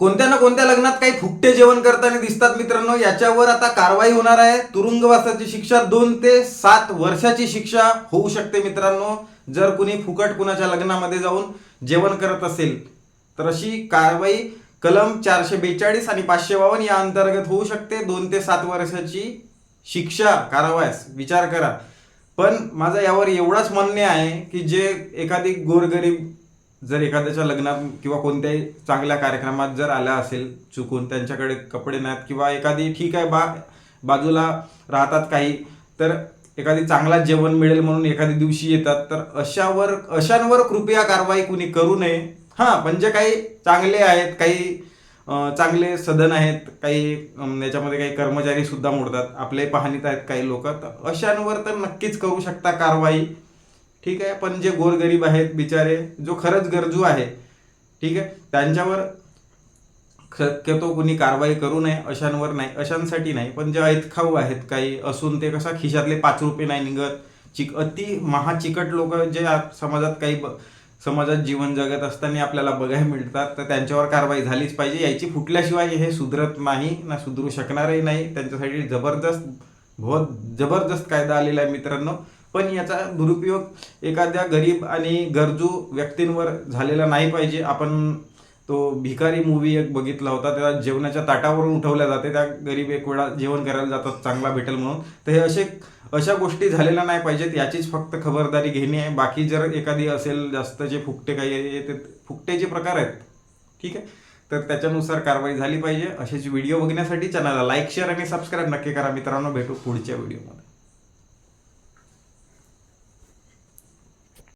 कोणत्या ना कोणत्या लग्नात काही फुकटे जेवण करताना दिसतात मित्रांनो याच्यावर आता कारवाई होणार आहे. तुरुंगवासाची शिक्षा दोन ते सात वर्षाची शिक्षा होऊ शकते मित्रांनो जर कुणी फुकट कुणाच्या लग्नामध्ये जाऊन जेवण करत असेल. तर अशी कारवाई कलम चारशे बेचाळीस आणि पाचशे बावन्न या अंतर्गत होऊ शकते. दोन ते सात वर्षाची शिक्षा कारवायास विचार करा. पण माझं यावर एवढंच म्हणणे आहे की जे एखादी गोरगरीब जर एखाद्याच्या लग्नात किंवा कोणत्याही चांगल्या कार्यक्रमात जर आल्या असेल चुकून त्यांच्याकडे कपडे नाहीत किंवा एखादी ठीक आहे बा बाजूला राहतात काही तर एखादी चांगला जेवण मिळेल म्हणून एखाद्या दिवशी येतात तर अशावर अशांवर कृपया कारवाई कुणी करू नये. हां म्हणजे काही चांगले आहेत काही चांगले सदन आहेत काही याच्यामध्ये काही कर्मचारी सुद्धा मोडतात आपले पाहणीत आहेत काही लोक तर अशांवर तर नक्कीच करू शकता कारवाई. ठीक आहे? पण जे गोरगरीब आहेत बिचारे जो खरंच गरजू आहे ठीक आहे? त्यांच्यावर शक्यतो कुणी कारवाई करू नये अशांवर नाही अशांसाठी नाही. पण जे ऐतखाऊ आहेत काही असून ते कसा खिशातले पाच रुपये नाही निघत. चिक अति महाचिकट लोक जे समाजात काही ब- समाजात जीवन जगत असताना आपल्याला बघायला मिळतात तर त्यांच्यावर कारवाई झालीच पाहिजे. याची फुटल्याशिवाय हे सुधरत नाही ना सुधरू शकणारही नाही. त्यांच्यासाठी जबरदस्त बहुत जबरदस्त कायदा आलेला आहे मित्रांनो. पण याचा दुरुपयोग एखाद्या गरीब आणि गरजू व्यक्तींवर झालेला नाही पाहिजे. आपण तो भिकारी मूवी एक बघितला होता त्याला जेवणाच्या ताटावरून उठवल्या जाते. त्या गरीब एक वेळा जेवण करायला जातात चांगला भेटेल म्हणून. तर हे असे अशा गोष्टी झालेल्या नाही पाहिजेत. याचीच फक्त खबरदारी घेणे. आहे बाकी जर एखादी असेल जास्त जे फुकटे काही ते फुकटेचे प्रकार आहेत. ठीक आहे? तर त्याच्यानुसार कारवाई झाली पाहिजे. असेच व्हिडिओ बघण्यासाठी चॅनलला लाईक शेअर आणि सबस्क्राईब नक्की करा मित्रांनो. भेटू पुढच्या व्हिडिओमध्ये